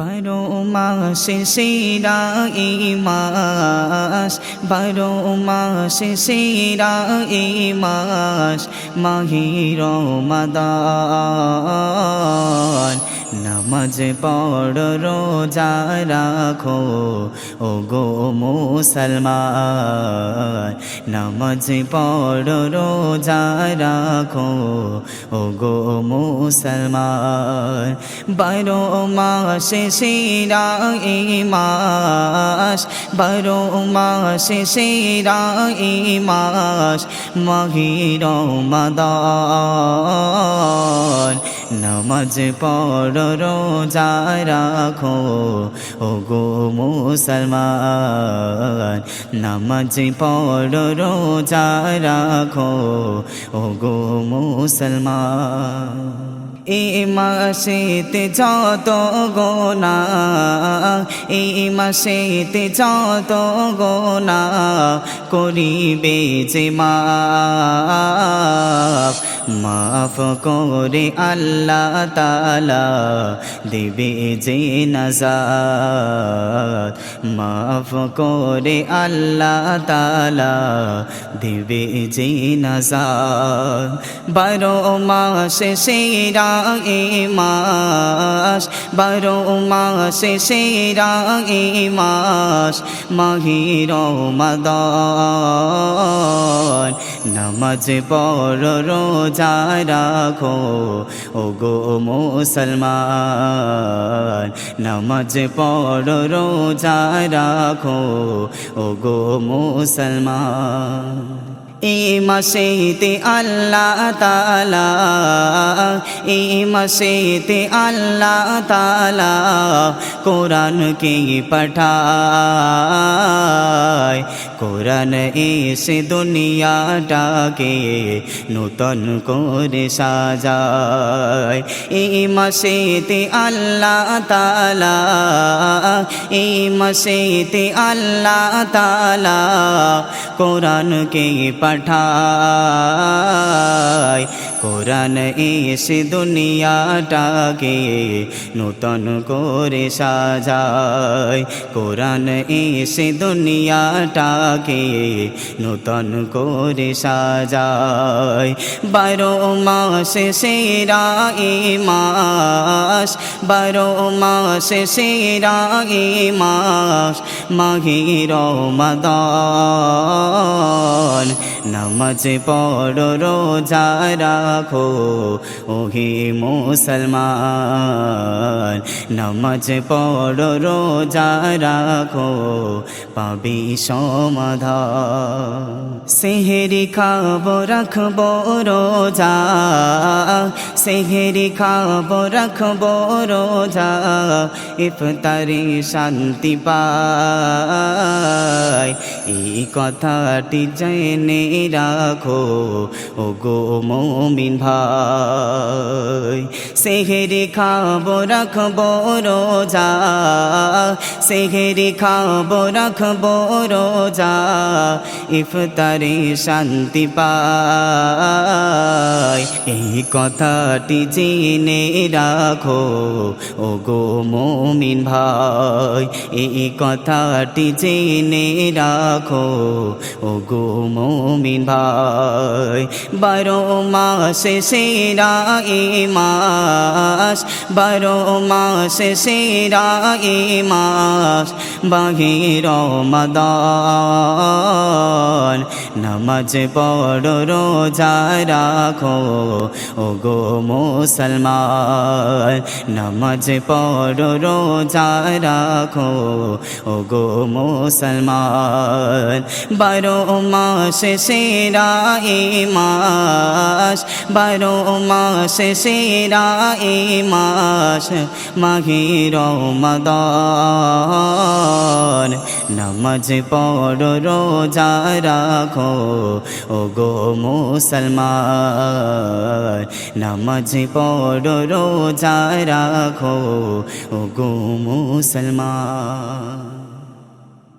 বারো মাসে সেরা এ মাস বারো মাসে সেরা এ মাস মাহির মাদান নামাজ পড়, রোজা রাখো। ও গো মুসলমান, নামাজ পড়, রোজা রাখো। ও গো মুসলমান, বারো মাসে সেরা এই মাস, বারো মাসে সেরা এই মাস মহির মাদান নামাজ পড় রোজা রাখো। ও গো মুসলমান, নামাজ পড়, রোজা রাখো। ও গো মুসলমান এই মাসেতে যত গোনা এই মাসেতে যত গোনা করিবে যে মা মাফ করে আল্লাহ তালা দেবে যে নাজাদ মাফ করে আল্লাহ তালা দেবে যে নাজাদ বারো মাসে সেরা এ মাস, বারো মাসে সেরা এ মাস মাহির মদন নামাজ পড়, রোজা রাখো। ও গো মুসলমান, নামাজ পড়, রোজা রাখো। ও গো মুসলমান এই মাসেতে আল্লাহ তালা এই মাসেতে আল্লাহ তালা কোরআনকে পাঠায়। কোরআন এসে দুনিয়াটাকে নূতন করে সাজায়। এই মাসেতে আল্লাহ তালা এই মাসেতে আল্লাহ তালা কোরআনকে পাঠায়। কোরআন এসে দুনিয়াটাকে নূতন করে সাজায়। কোরআন এসে দুনিয়াটাকে নূতন করে সাজায়। বারো মাসে সেরা এ মাস বারো মাসে সেরা এ মাস মাঘির মদন নামাজ পড়, রোজা রাখো। ওহে মুসলমান, নামাজ পড়, রোজা রাখো, পাবি সমাধান। সেহেরি খাব, রাখব রোজা, সেহেরি খাব, রাখব রোজা, ইফতারি শান্তি এই কথাটি জেনে রাখো। ও গো মমিন ভাই, সেহেরি খাব রাখব রোজা। সেহেরি খাব রাখব রোজা, ইফতারে শান্তি পায় এই কথাটি জেনে রাখো ও গো মমিন ভাই, এই কথাটি জেনে রাখো। ও গো মমিন ভাই, বারো মাসে সেরা এ মাস বারো মাসে সেরা এ মাস বাহির মদন নামাজ পড়, রোজা রাখো ও গো মুসলমান, নামাজ পড়, রোজা রাখো ও গো মুসলমান বারো মাসে সেরা এ মাস, বারো মাসে সেরা এ মাস মাঘির মদন নামাজ পড়, রোজা রাখো ও গো মুসলমান। নামাজ পড়, রোজা রাখো ও গো মুসলমান।